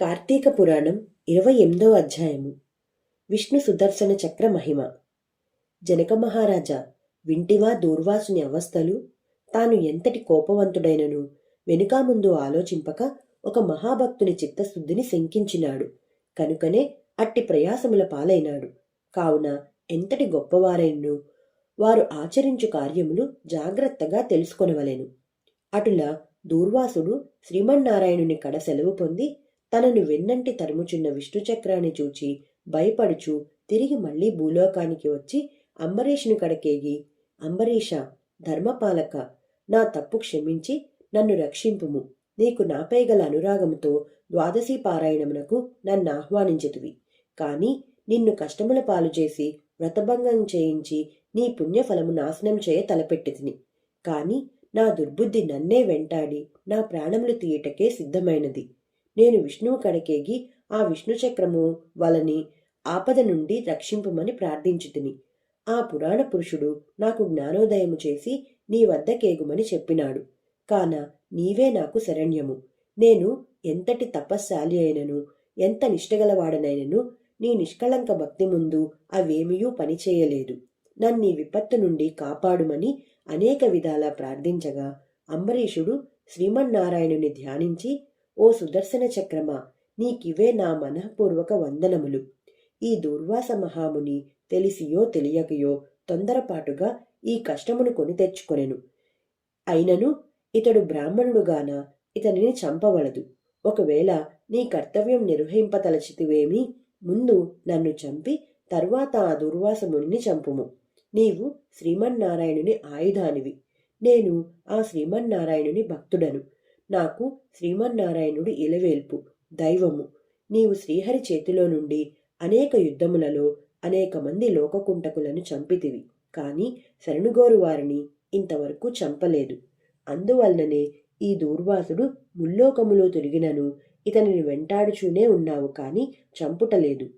కార్తీక పురాణం ఇరవై ఎనిమిదో అధ్యాయము. విష్ణు సుదర్శన చక్ర మహిమ. జనక మహారాజా వింటివా దూర్వాసుని అవస్థలు తాను ఎంతటి కోపవంతుడైనను వెనుకా ముందు ఆలోచింపక ఒక మహాభక్తుని చిత్తశుద్ధిని శంకించినాడు. కనుకనే అట్టి ప్రయాసముల పాలైనాడు. కావున ఎంతటి గొప్పవారైనను వారు ఆచరించు కార్యములు జాగ్రత్తగా తెలుసుకొనవలెను. అటులా దూర్వాసుడు శ్రీమన్నారాయణుని కడ సెలవు పొంది తనను వెన్నంటి తరుముచున్న విష్ణుచక్రాన్ని చూచి భయపడుచు తిరిగి మళ్ళీ భూలోకానికి వచ్చి అంబరీషుని కడకేగి అంబరీష ధర్మపాలక నా తప్పు క్షమించి నన్ను రక్షింపుము. నీకు నాపై గల అనురాగముతో ద్వాదశి పారాయణమునకు నన్ను ఆహ్వానించదువి. కాని నిన్ను కష్టముల పాలు చేసి వ్రతభంగం చేయించి నీ పుణ్యఫలము నాశనం చేయ తలపెట్టితిని. కాని నా దుర్బుద్ధి నన్నే వెంటాడి నా ప్రాణములు తీయటకే సిద్ధమైనది. నేను విష్ణువు కడకేగి ఆ విష్ణు చక్రము వలని ఆపద నుండి రక్షింపమని ప్రార్థించుతిని. ఆ పురాణ పురుషుడు నాకు జ్ఞానోదయము చేసి నీ వద్దకేగుమని చెప్పినాడు. కాన నీవే నాకు శరణ్యము. నేను ఎంతటి తపశ్శాలి అయినను ఎంత నిష్టగలవాడనైనను నీ నిష్కళంక భక్తి ముందు అవేమియూ పనిచేయలేదు. నన్ను విపత్తు నుండి కాపాడుమని అనేక విధాలా ప్రార్థించగా అంబరీషుడు శ్రీమన్నారాయణుని ధ్యానించి ఓ సుదర్శన చక్రమా నీకివే నా మనఃపూర్వక వందనములు. ఈ దుర్వాస మహాముని తెలిసియో తెలియకయో తొందరపాటుగా ఈ కష్టమును కొని తెచ్చుకొనెను. అయినను ఇతడు బ్రాహ్మణుడుగాన ఇతనిని చంపవలదు. ఒకవేళ నీ కర్తవ్యం నిర్వహింపతలచితివేమి ముందు నన్ను చంపి తర్వాత ఆ దుర్వాసముని చంపుము. నీవు శ్రీమన్నారాయణుని ఆయుధానివి. నేను ఆ శ్రీమన్నారాయణుని భక్తుడను. నాకు శ్రీమన్నారాయణుడు ఇలవేల్పు దైవము. నీవు శ్రీహరి చేతిలో నుండి అనేక యుద్ధములలో అనేక మంది లోకకుంటకులను చంపితివి కాని శరణుగోరు వారిని ఇంతవరకు చంపలేదు. అందువలననే ఈ దూర్వాసుడు ముల్లోకములో తిరిగినను ఇతనిని వెంటాడుచూనే ఉన్నావు కాని చంపుటలేదు.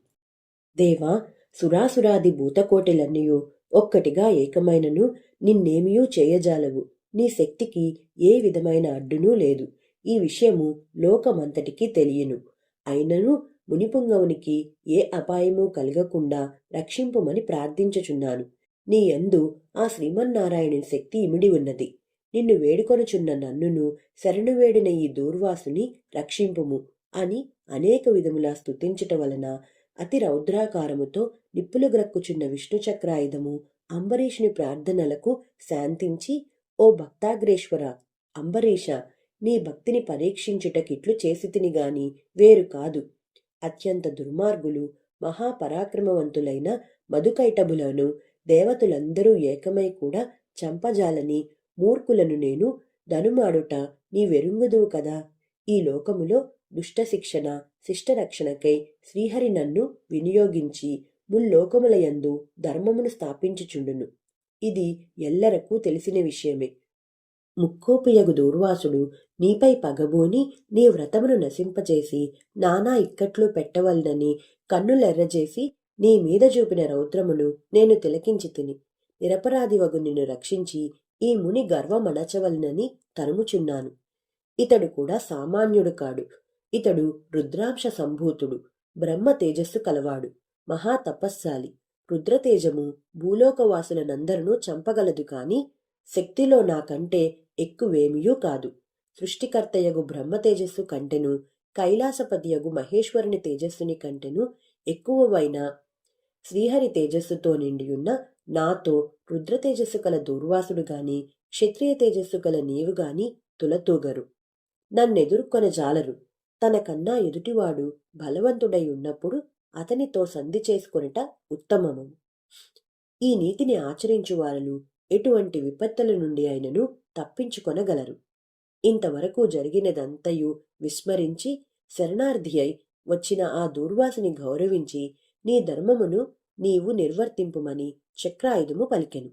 దేవా సురాసురాది భూతకోటిలన్నయూ ఒక్కటిగా ఏకమైనను నిన్నేమియూ చేయజాలవు. నీ శక్తికి ఏ విధమైన అడ్డునూ లేదు. ఈ విషయము లోకమంతటికీ తెలియను. అయినను మునిపుంగవునికి ఏ అపాయము కలగకుండా రక్షింపుమని ప్రార్థించుచున్నాను. నీ యందు ఆ శ్రీమన్నారాయణుని శక్తి ఇమిడి ఉన్నది. నిన్ను వేడుకొనుచున్న నన్నును శరణు వేడిన ఈ దూర్వాసుని రక్షింపుము అని అనేక విధములా స్తుతించుట వలన అతి రౌద్రాకారముతో నిప్పులు గ్రక్కుచున్న విష్ణుచక్రాయుధము అంబరీషుని ప్రార్థనలకు శాంతించి ఓ భక్తాగ్రేశ్వర అంబరీష నీ భక్తిని పరీక్షించుటకిట్లు చేసితిని గాని వేరు కాదు. అత్యంత దుర్మార్గులు మహాపరాక్రమవంతులైన మధుకైటబులను దేవతలందరూ ఏకమై కూడా చంపజాలని మూర్ఖులను నేను ధనుమాడుట నీ వెరుంగుదువు కదా. ఈ లోకములో దుష్ట శిక్షణ శిష్టరక్షణకై శ్రీహరి నన్ను వినియోగించి ముల్లోకములయందు ధర్మమును స్థాపించుచుండును. ఇది ఎల్లరకు తెలిసిన విషయమే. ముక్కోపియగు దూర్వాసుడు నీపై పగబోని నీ వ్రతమును నశింపచేసి నానా ఇక్కట్లు పెట్టవలనని కన్నులెర్రజేసి నీ మీద చూపిన రౌద్రమును నేను తిలకించి తిని నిరపరాధివగు నిన్ను రక్షించి ఈ ముని గర్వమణచవలనని తరుముచున్నాను. ఇతడు కూడా సామాన్యుడు కాడు. ఇతడు రుద్రాంశ సంభూతుడు బ్రహ్మ తేజస్సు కలవాడు. మహా తపస్సాలి. రుద్రతేజము భూలోకవాసులనందరూ చంపగలదు కాని శక్తిలో నాకంటే ఎక్కువేమియూ కాదు. సృష్టికర్తయగు బ్రహ్మ తేజస్సు కంటెను కైలాసపతియగు మహేశ్వరుని తేజస్సుని కంటెను ఎక్కువవైన శ్రీహరి తేజస్సుతో నిండియున్న నాతో రుద్రతేజస్సు గల కల దూర్వాసుడు గాని క్షత్రియ తేజస్సు కల నీవు గాని తులతూగరు. నన్నెదుర్కొన జాలరు తనకన్నా ఎదుటివాడు బలవంతుడై ఉన్నప్పుడు అతనితో సంధి చేసుకొనుట ఉత్తమము. ఈ నీతిని ఆచరించు వారు ఎటువంటి విపత్తుల నుండి అయినను తప్పించుకొనగలరు. ఇంతవరకు జరిగినదంతయు విస్మరించి శరణార్థి అయి వచ్చిన ఆ దూర్వాసిని గౌరవించి నీ ధర్మమును నీవు నిర్వర్తింపుమని చక్రాయుధము పలికెను.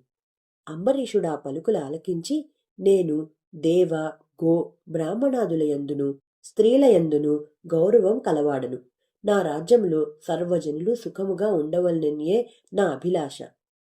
అంబరీషుడా పలుకులు ఆలకించి నేను దేవ గో బ్రాహ్మణాదులయందును స్త్రీలయందును గౌరవం కలవాడను. నా రాజ్యంలో సర్వజనులు సుఖముగా ఉండవలననియే నా అభిలాష.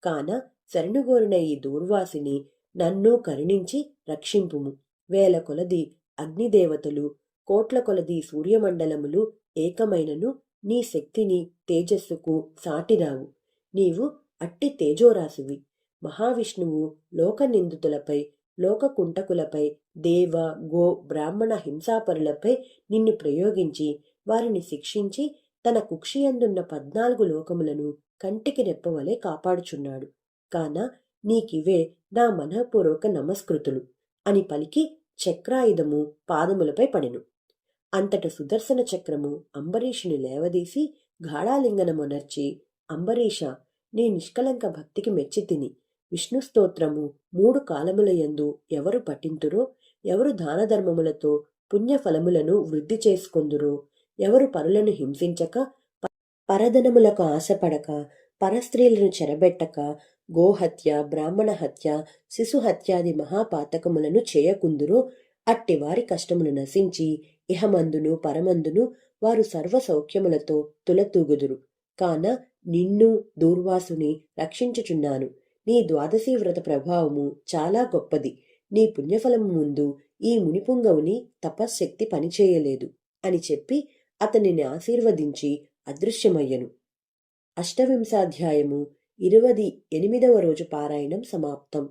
కాన శరణుగోరిన ఈ దూర్వాసిని నన్ను కరుణించి రక్షింపుము. వేల కొలది అగ్నిదేవతలు కోట్ల కొలది సూర్యమండలములు ఏకమైనను నీ శక్తిని తేజస్సుకు సాటిరావు. నీవు అట్టి తేజోరాశివి. మహావిష్ణువు లోక నిందితులపై లోకకుంటకులపై దేవ గో బ్రాహ్మణ హింసాపరులపై నిన్ను ప్రయోగించి వారిని శిక్షించి తన కుక్షియందున్న పద్నాలుగు లోకములను కంటికి రెప్పవలే కాపాడుచున్నాడు. కాన నీకివే నా మనఃపూర్వక నమస్కృతులు అని పలికి చక్రాయుధము పాదములపై పడెను. అంతట సుదర్శన చక్రము అంబరీషుని లేవదీసి గాఢాలింగనమునర్చి అంబరీష నీ నిష్కలంక భక్తికి మెచ్చి తిని విష్ణు స్తోత్రము మూడు కాలములయందు ఎవరు పఠింతురో ఎవరు దానధర్మములతో పుణ్యఫలములను వృద్ధి చేసుకొందురో? ఎవరు పరులను హింసించక పరధనములకు ఆశపడక పరస్త్రీలను చెరబెట్టక గోహత్య బ్రాహ్మణ హత్య శిశు హత్యాది మహాపాతకములను చేయకుందురో? అట్టి వారి కష్టములు నశించి ఇహమందును పరమందును వారు సర్వ సౌఖ్యములతో తులతూగుదురు. కాన నిన్ను దూర్వాసుని రక్షించుచున్నాను. నీ ద్వాదశీ వ్రత ప్రభావము చాలా గొప్పది. నీ పుణ్యఫలము ముందు ఈ మునిపుంగవుని తపశ్శక్తి పనిచేయలేదు అని చెప్పి అతనిని ఆశీర్వదించి అదృశ్యమయ్యను. అష్టవింశాధ్యాయము ఇరవది ఎనిమిదవ రోజు పారాయణం సమాప్తం.